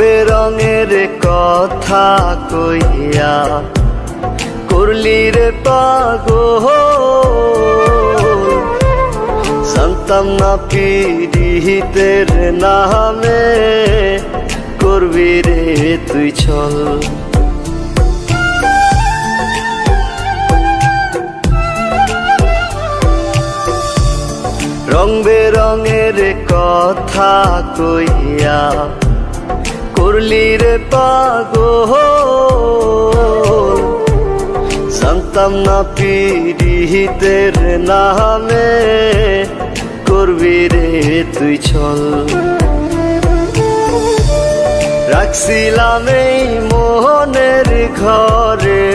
বেরঙের কথা কইয়া করলি রে পাগো জানতাম না পিড়িতের নামে করবি রে তুই ছল। রং বেরঙের কথা কইয়া করলি রে পাগো জানতাম না পিড়িতের নামে করবি রে তুই ছল রাখছিলাম এই মোহনের ঘরে,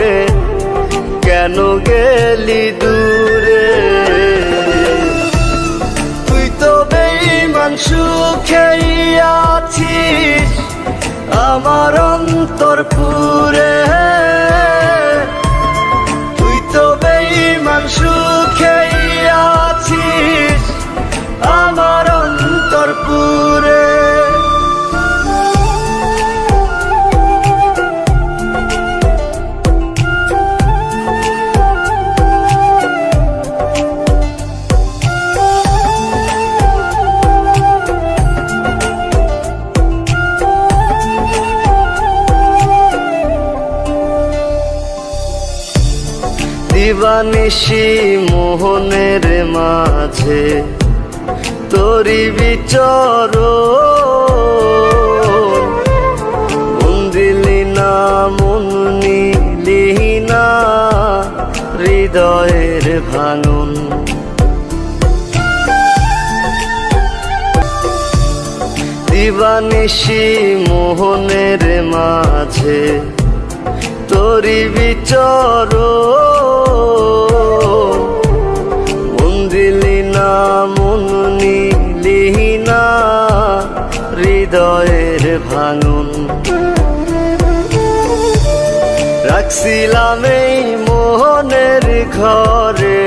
কেন গেলি দূরে? তুই তো বেইমান সুখেই আমার অন্তর পুরে। তুই তো বেই সুখেই দিবানিশি মোহনের মাঝে, তোরি বিচর মন দিলি না মন নিলি হৃদয়ের ভাঙন। দিবানিশি মোহনের মাঝে, তোরি না, মন নিলি না, হৃদয়ের ভাঙন। রাখছিলাম এই মোহনের ঘরে,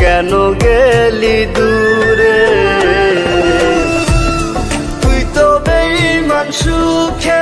কেন গেলি দূরে? তুই তো বেইমান সুখেই